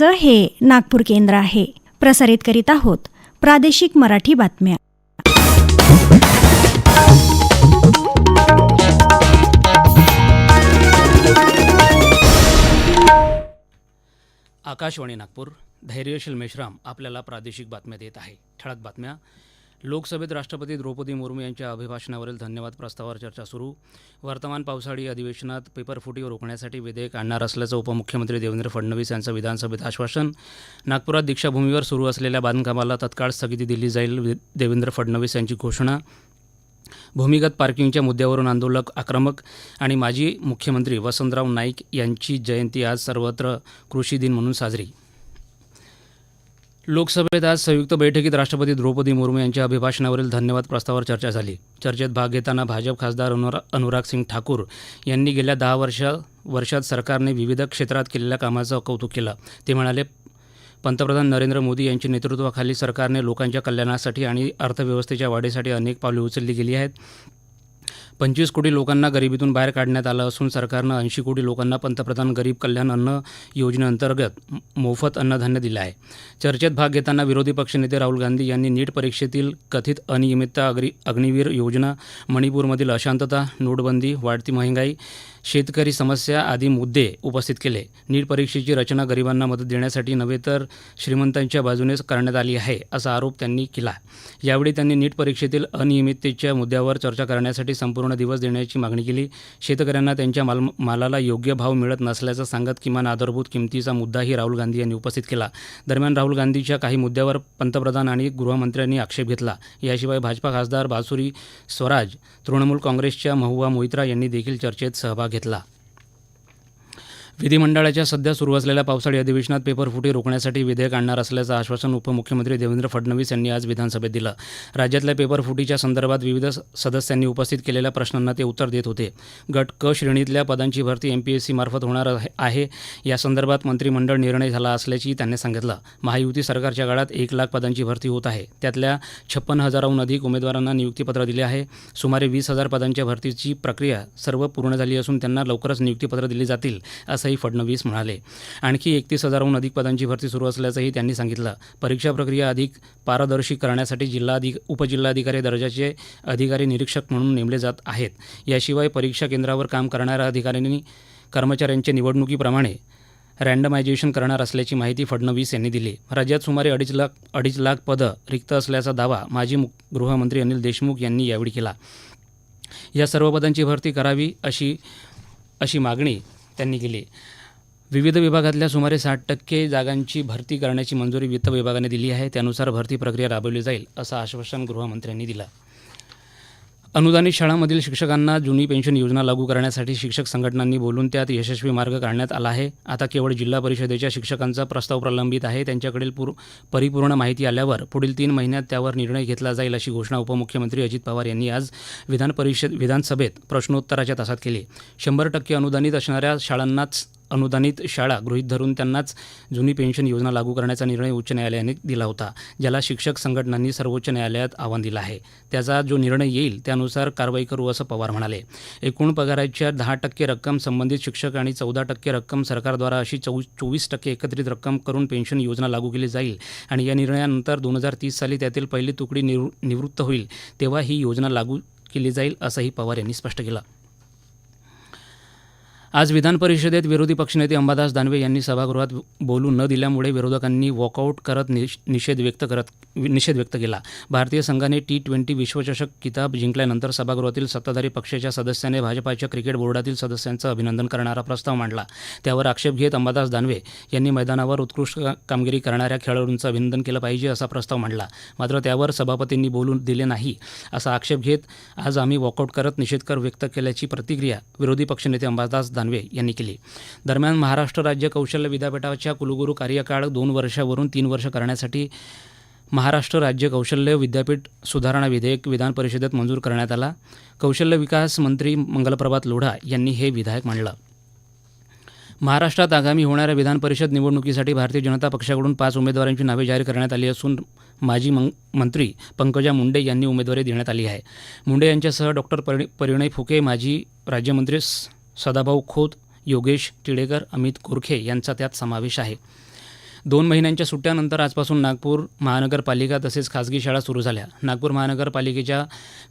चं हे नागपूर केंद्र आहे. प्रसारित करीत आहोत प्रादेशिक मराठी बातम्या. आकाशवाणी नागपूर धैर्यशील मेश्राम आपल्याला प्रादेशिक बातम्या देत आहे. ठळक बातम्या लोकसभेत राष्ट्रपती द्रौपदी मुर्मू यांच्या अभिभाषणावरील धन्यवाद प्रस्तावावर चर्चा सुरू. वर्तमान पावसाळी अधिवेशनात पेपरफुटी रोखण्यासाठी विधेयक आणणार असल्याचं उपमुख्यमंत्री देवेंद्र फडणवीस यांचं विधानसभेत आश्वासन. नागपुरात दीक्षाभूमीवर सुरू असलेल्या बांधकामाला तत्काळ स्थगिती दिली जाईल वि- देवेंद्र फडणवीस यांची घोषणा. भूमिगत पार्किंगच्या मुद्द्यावरून आंदोलक आक्रमक आणि माजी मुख्यमंत्री वसंतराव नाईक यांची जयंती आज सर्वत्र कृषी दिन म्हणून साजरी. लोकसभेत आज संयुक्त बैठकीत राष्ट्रपती द्रौपदी मुर्मू यांच्या अभिभाषणावरील धन्यवाद प्रस्तावावर चर्चा झाली. चर्चेत भाग घेताना भाजप खासदार अनुरा अनुराग सिंग ठाकूर यांनी गेल्या दहा वर्ष वर्षात सरकारने विविध क्षेत्रात केलेल्या कामाचं कौतुक केलं. ते म्हणाले पंतप्रधान नरेंद्र मोदी यांच्या नेतृत्वाखाली सरकारने लोकांच्या कल्याणासाठी आणि अर्थव्यवस्थेच्या वाढीसाठी अनेक पावले उचलली गेली आहेत. पंचवीस कोटी लोकांना गरिबीतून बाहेर काढण्यात आलं असून सरकारनं ऐंशी कोटी लोकांना पंतप्रधान गरीब कल्याण अन्न योजनेअंतर्गत मोफत अन्नधान्य दिलं आहे. चर्चेत भाग घेताना विरोधी पक्षनेते राहुल गांधी यांनी नीट परीक्षेतील कथित अनियमितता अग्नि अग्निवीर योजना मणिपूरमधील अशांतता नोटबंदी वाढती महागाई शेतकरी समस्या आदी मुद्दे उपस्थित केले. नीट परीक्षेची रचना गरिबांना मदत देण्यासाठी नव्हे तर श्रीमंतांच्या बाजूनेच करण्यात आली आहे असा आरोप त्यांनी केला. यावेळी त्यांनी नीट परीक्षेतील अनियमिततेच्या मुद्द्यावर चर्चा करण्यासाठी संपूर्ण दिवस देण्याची मागणी केली. शेतकऱ्यांना त्यांच्या माल मालाला योग्य भाव मिळत नसल्याचं सांगत किमान आधारभूत किमतीचा मुद्दाही राहुल गांधी यांनी उपस्थित केला. दरम्यान राहुल गांधीच्या काही मुद्द्यावर पंतप्रधान आणि गृहमंत्र्यांनी आक्षेप घेतला. याशिवाय भाजपा खासदार बासुरी स्वराज तृणमूल काँग्रेसच्या महुआ मोहित्रा यांनी देखील चर्चेत सहभाग घेतला विधिमंडळाच्या सध्या सुरू असलेल्या पावसाळी अधिवेशनात पेपरफुटी रोखण्यासाठी विधेयक आणणार असल्याचं आश्वासन उपमुख्यमंत्री देवेंद्र फडणवीस यांनी आज विधानसभेत दिलं. राज्यातल्या पेपरफुटीच्या संदर्भात विविध सदस्यांनी उपस्थित केलेल्या प्रश्नांना ते उत्तर देत होते. गट क श्रेणीतल्या पदांची भरती एम पी एस सी मार्फत होणार आहे- या संदर्भात मंत्रिमंडळ निर्णय झाला असल्याची त्यांनी सांगितलं. महायुती सरकारच्या काळात एक लाख पदांची भरती होत आहे. त्यातल्या छप्पन हजाराहून अधिक उमेदवारांना नियुक्तीपत्र दिले आहे. सुमारे वीस हजार पदांच्या भरतीची प्रक्रिया सर्व पूर्ण झाली असून त्यांना लवकरच नियुक्तीपत्र दिली जातील असं असंही फडणवीस म्हणाले. आणखी एकतीस हजाराहून अधिक पदांची भरती सुरू असल्याचंही त्यांनी सांगितलं. परीक्षा प्रक्रिया अधिक पारदर्शी करण्यासाठी जिल्हाधिक उपजिल्हाधिकारी दर्जाचे अधिकारी निरीक्षक म्हणून नेमले जात आहेत. याशिवाय परीक्षा केंद्रावर काम करणाऱ्या अधिकाऱ्यांनी कर्मचाऱ्यांच्या निवडणुकीप्रमाणे रँडमायझेशन करणार असल्याची माहिती फडणवीस यांनी दिली. राज्यात सुमारे अडीच लाख अडीच लाख पदं रिक्त असल्याचा दावा माजी गृहमंत्री अनिल देशमुख यांनी यावेळी केला. या सर्व पदांची भरती करावी अशी अशी मागणी त्यांनी केली. विविध विभागातल्या सुमारे साठ टक्के जागांची भरती करण्याची मंजुरी वित्त विभागाने दिली आहे. त्यानुसार भरती प्रक्रिया राबवली जाईल असं आश्वासन गृहमंत्र्यांनी दिलं. अनुदानित शाळांमधील शिक्षकांना जुनी पेन्शन योजना लागू करण्यासाठी शिक्षक संघटनांनी बोलून त्यात यशस्वी मार्ग काढण्यात आला आहे. आता केवळ जिल्हा परिषदेच्या शिक्षकांचा प्रस्ताव प्रलंबित आहे. त्यांच्याकडील पूर परिपूर्ण माहिती आल्यावर पुढील तीन महिन्यात त्यावर निर्णय घेतला जाईल अशी घोषणा उपमुख्यमंत्री अजित पवार यांनी आज विधान परिषद विधानसभेत प्रश्नोत्तराच्या तासात केली. शंभर टक्के अनुदानित असणाऱ्या शाळांनाच अनुदानित शाळा गृहीत धरून त्यांनाच जुनी पेन्शन योजना लागू करण्याचा निर्णय उच्च न्यायालयाने दिला होता ज्याला शिक्षक संघटनांनी सर्वोच्च न्यायालयात आव्हान दिलं आहे. त्याचा जो निर्णय येईल त्यानुसार कारवाई करू असं पवार म्हणाले. एकूण पगाराच्या दहा टक्के रक्कम संबंधित शिक्षक आणि चौदा टक्के रक्कम सरकारद्वारा अशी चौ चोवीस टक्के एकत्रित रक्कम करून पेन्शन योजना लागू केली जाईल आणि या निर्णयानंतर दोन हजार तीस साली त्यातील पहिली तुकडी निवृ निवृत्त होईल तेव्हा ही योजना लागू केली जाईल असंही पवार यांनी स्पष्ट केलं. आज विधान परिषदेत विरोधी पक्षनेते अंबादास दानवे यांनी सभागृहात बोलू न दिल्यामुळे विरोधकांनी वॉकआउट करत निष निषेध व्यक्त करत निषेध व्यक्त केला. भारतीय संघाने टी ट्वेंटी विश्वचषक किताब जिंकल्यानंतर सभागृहातील सत्ताधारी पक्षाच्या सदस्याने भाजपाच्या क्रिकेट बोर्डातील सदस्यांचं अभिनंदन करणारा प्रस्ताव मांडला. त्यावर आक्षेप घेत अंबादास दानवे यांनी मैदानावर उत्कृष्ट कामगिरी करणाऱ्या खेळाडूंचं अभिनंदन केलं पाहिजे असा प्रस्ताव मांडला. मात्र त्यावर सभापतींनी बोलून दिले नाही असा आक्षेप घेत आज आम्ही वॉकआउट करत निषेध कर व्यक्त केल्याची प्रतिक्रिया विरोधी पक्षनेते अंबादास दानवे यांनी केली. दरम्यान महाराष्ट्र राज्य कौशल्य विद्यापीठाच्या कुलगुरू कार्यकाळ दोन वर्षावरून तीन वर्ष करण्यासाठी महाराष्ट्र राज्य कौशल्य विद्यापीठ सुधारणा विधेयक विधान परिषदेत मंजूर करण्यात आला. कौशल्य विकास मंत्री मंगलप्रभात लोढा यांनी हे विधेयक मांडलं. महाराष्ट्रात आगामी होणाऱ्या विधान परिषद निवडणुकीसाठी भारतीय जनता पक्षाकडून पाच उमेदवारांची नावे जाहीर करण्यात आली असून माजी मं मंत्री पंकजा मुंडे यांनी उमेदवारी देण्यात आली आहे. मुंडे यांच्यासह डॉक्टर परि परिणय फुके माजी राज्यमंत्री सदाभाऊ खोत योगेश टिळेकर अमित गोरखे यांचा त्यात समावेश आहे. दोन महिन्यांच्या सुट्ट्यानंतर आजपासून नागपूर महानगरपालिका तसेच खासगी शाळा सुरू झाल्या. नागपूर महानगरपालिकेच्या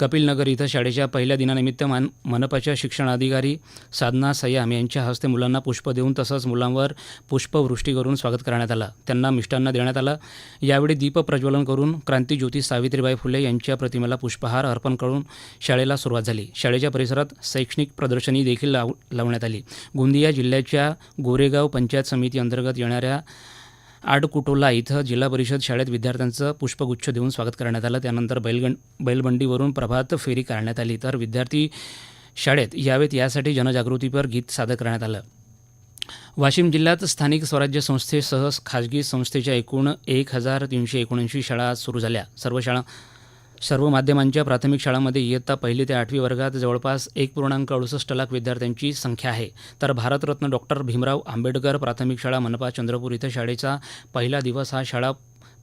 कपिलनगर इथं शाळेच्या पहिल्या दिनानिमित्त मान मनपाच्या शिक्षणाधिकारी साधना सयाम यांच्या हस्ते मुलांना पुष्प देऊन तसंच मुलांवर पुष्पवृष्टी करून स्वागत करण्यात आलं. त्यांना मिष्टान्न देण्यात आलं. यावेळी दीप प्रज्वलन करून क्रांतीज्योती सावित्रीबाई फुले यांच्या प्रतिमेला पुष्पहार अर्पण करून शाळेला सुरुवात झाली. शाळेच्या परिसरात शैक्षणिक प्रदर्शनी देखील लाव लावण्यात आली. गोंदिया जिल्ह्याच्या गोरेगाव पंचायत समिती अंतर्गत येणाऱ्या आडकुटोला इथं जिल्हा परिषद शाळेत विद्यार्थ्यांचं पुष्पगुच्छ देऊन स्वागत करण्यात आलं. त्यानंतर बैलगं बैलबंडीवरून प्रभात फेरी काढण्यात आली. तर विद्यार्थी शाळेत यावेत यासाठी जनजागृतीपर गीत सादर करण्यात आलं. वाशिम जिल्ह्यात स्थानिक स्वराज्य संस्थेसह खाजगी संस्थेच्या एकूण एक हजार तीनशे एकोणऐंशी शाळा सुरू झाल्या. सर्व शाळा सर्व माध्यमांच्या प्राथमिक शाळांमध्ये इयत्ता पहिली ते आठवी वर्गात जवळपास एक पूर्णांक अडुसष्ट लाख विद्यार्थ्यांची संख्या आहे. तर भारतरत्न डॉक्टर भीमराव आंबेडकर प्राथमिक शाळा मनपा चंद्रपूर इथं शाळेचा पहिला दिवस हा शाळा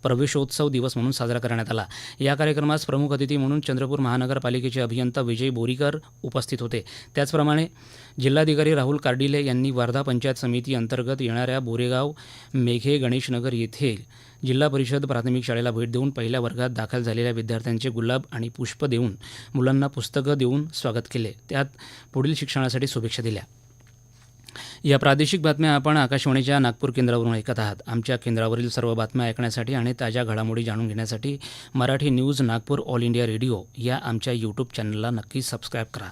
प्रवेशोत्सव दिवस म्हणून साजरा करण्यात आला. या कार्यक्रमास प्रमुख अतिथी म्हणून चंद्रपूर महानगरपालिकेचे अभियंता विजय बोरीकर उपस्थित होते. त्याचप्रमाणे जिल्हाधिकारी राहुल कार्डिले यांनी वर्धा पंचायत समिती अंतर्गत येणाऱ्या बोरेगाव मेघे गणेशनगर येथे जिल्हा परिषद प्राथमिक शाळेला भेट देऊन पहिल्या वर्गात दाखल झालेल्या विद्यार्थ्यांचे गुलाब आणि पुष्प देऊन मुलांना पुस्तकं देऊन स्वागत केले. त्यात पुढील शिक्षणासाठी शुभेच्छा दिल्या. या प्रादेशिक बातम्या आपण आकाशवाणीच्या नागपूर केंद्रावरून ऐकत आहात. आमच्या केंद्रावरील सर्व बातम्या ऐकण्यासाठी आणि ताज्या घडामोडी जाणून घेण्यासाठी Marathi news Nagpur all India radio या आमच्या यूट्यूब चॅनलला नक्की सबस्क्राईब करा.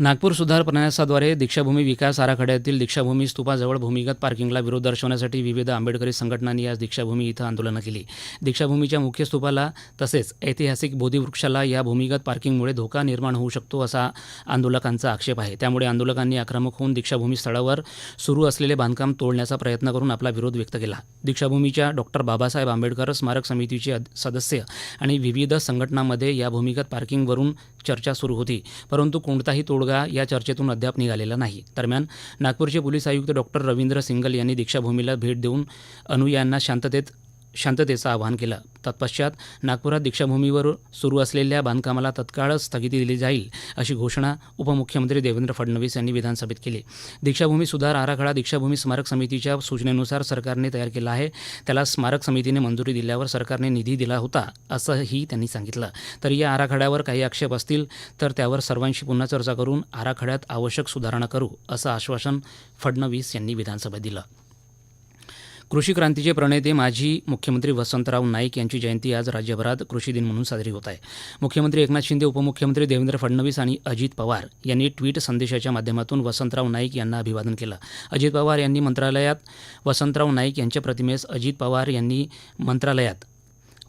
नागपूर सुधार प्रन्यासाद्वारे दीक्षाभूमी विकास आराखड्यातील दीक्षाभूमी स्तूपाजवळ भूमिगत पार्किंगला विरोध दर्शवण्यासाठी विविध आंबेडकरी संघटनांनी आज दीक्षाभूमी इथं आंदोलनं केली. दीक्षाभूमीच्या मुख्य स्तूपाला तसेच ऐतिहासिक बोधीवृक्षाला या भूमिगत पार्किंगमुळे धोका निर्माण होऊ शकतो असा आंदोलकांचा आक्षेप आहे. त्यामुळे आंदोलकांनी आक्रमक होऊन दीक्षाभूमी स्थळावर सुरू असलेले बांधकाम तोडण्याचा प्रयत्न करून आपला विरोध व्यक्त केला. दीक्षाभूमीच्या डॉक्टर बाबासाहेब आंबेडकर स्मारक समितीचे सदस्य आणि विविध संघटनांमध्ये या भूमिगत पार्किंगवरून चर्चा सुरू होती. परंतु कोणताही तोडगा या चर्चेतून अद्याप निघालेला नाही. दरम्यान नागपूरचे पोलीस आयुक्त डॉक्टर रवींद्र सिंगल यांनी दीक्षाभूमीला भेट देऊन अनुयांना शांततेत शांततेचं आवाहन केलं. तत्पश्चात नागपुरात दीक्षाभूमीवर सुरू असलेल्या बांधकामाला तत्काळ स्थगिती दिली जाईल अशी घोषणा उपमुख्यमंत्री देवेंद्र फडणवीस यांनी विधानसभेत केली. दीक्षाभूमी सुधार आराखडा दीक्षाभूमी स्मारक समितीच्या सूचनेनुसार सरकारने तयार केला आहे. त्याला स्मारक समितीने मंजुरी दिल्यावर सरकारने निधी दिला होता असंही त्यांनी सांगितलं. तर या आराखड्यावर काही आक्षेप असतील तर त्यावर सर्वांशी पुन्हा चर्चा करून आराखड्यात आवश्यक सुधारणा करू असं आश्वासन फडणवीस यांनी विधानसभेत दिलं. कृषी क्रांतीचे प्रणेते माजी मुख्यमंत्री वसंतराव नाईक यांची जयंती आज राज्यभरात कृषी दिन म्हणून साजरी होत आहे. मुख्यमंत्री एकनाथ शिंदे उपमुख्यमंत्री देवेंद्र फडणवीस आणि अजित पवार यांनी ट्विट संदेशाच्या माध्यमातून वसंतराव नाईक यांना अभिवादन केलं. अजित पवार यांनी मंत्रालयात वसंतराव नाईक यांच्या प्रतिमेस अजित पवार यांनी मंत्रालयात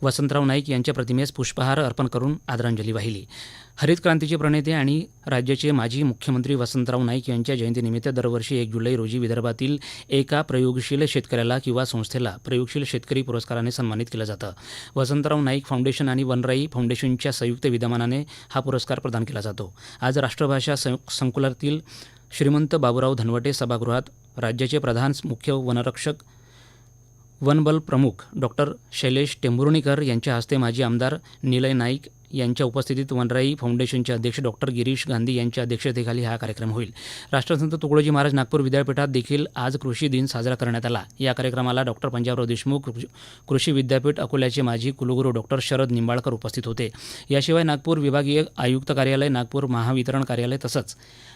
वसंतराव नाईक यांच्या प्रतिमेस पुष्पहार अर्पण करून आदरांजली वाहिली. हरित क्रांतीचे प्रणेते आणि राज्याचे माजी मुख्यमंत्री वसंतराव नाईक यांच्या जयंतीनिमित्त दरवर्षी एक जुलै रोजी विदर्भातील एका प्रयोगशील शेतकऱ्याला किंवा संस्थेला प्रयोगशील शेतकरी पुरस्काराने सन्मानित केलं जातं. वसंतराव नाईक फाउंडेशन आणि वनराई फाउंडेशनच्या संयुक्त विद्यमानाने हा पुरस्कार प्रदान केला जातो. आज राष्ट्रभाषा सं संकुलातील श्रीमंत बाबूराव धनवटे सभागृहात राज्याचे प्रधान मुख्य वनरक्षक वनबल प्रमुख डॉक्टर शैलेश टेंभुर्णीकर यांच्या हस्ते माजी आमदार निलय नाईक यांच्या उपस्थितीत वनराई फाउंडेशनचे अध्यक्ष डॉक्टर गिरीश गांधी यांच्या अध्यक्षतेखाली हा कार्यक्रम होईल. राष्ट्रसंत तुकडोजी महाराज नागपूर विद्यापीठात देखील आज कृषी दिन साजरा करण्यात आला. या कार्यक्रमाला डॉक्टर पंजाबराव देशमुख कृषी विद्यापीठ अकोल्याचे माजी कुलगुरू डॉक्टर शरद निंबाळकर उपस्थित होते. याशिवाय नागपूर विभागीय आयुक्त कार्यालय नागपूर महावितरण कार्यालय तसंच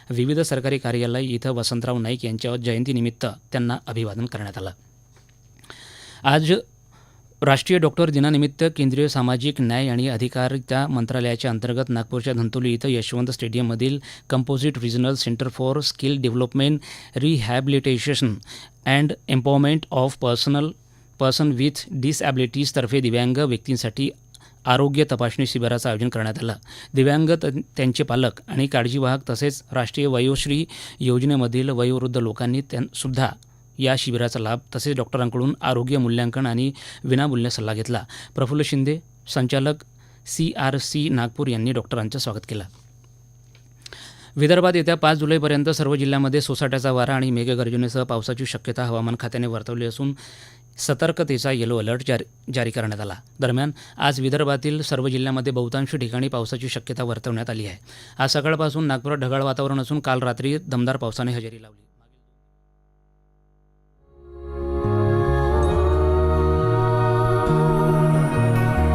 विविध सरकारी कार्यालय इथं वसंतराव नाईक यांच्या जयंतीनिमित्त त्यांना अभिवादन करण्यात आलं. आज राष्ट्रीय डॉक्टर दिनानिमित्त केंद्रीय सामाजिक न्याय आणि अधिकारिता मंत्रालयाच्या अंतर्गत नागपूरच्या धंतोली इथं Yashwant स्टेडियममधील composite regional centre for skill development rehabilitation and empowerment of personal person with डिसॅबिलिटीजतर्फे दिव्यांग व्यक्तींसाठी आरोग्य तपासणी शिबिराचं आयोजन करण्यात आलं. दिव्यांग त त्यांचे पालक आणि काळजीवाहक तसेच राष्ट्रीय वयोश्री योजनेमधील वयोवृद्ध लोकांनी त्यांसुद्धा या शिबिराचा लाभ तसेच डॉक्टरांकडून आरोग्य मूल्यांकन आणि विनामूल्य सल्ला घेतला. प्रफुल्ल शिंदे संचालक सी आर सी नागपूर यांनी डॉक्टरांचं स्वागत केलं. विदर्भात येत्या पाच जुलैपर्यंत सर्व जिल्ह्यांमध्ये सोसाट्याचा वारा आणि मेघगर्जनेसह पावसाची शक्यता हवामान खात्याने वर्तवली असून सतर्कतेचा येलो अलर्ट जारी जारी करण्यात आला. दरम्यान आज विदर्भातील सर्व जिल्ह्यांमध्ये बहुतांश ठिकाणी पावसाची शक्यता वर्तवण्यात आली आहे. आज सकाळपासून नागपुरात ढगाळ वातावरण असून काल रात्री दमदार पावसाने हजेरी लावली.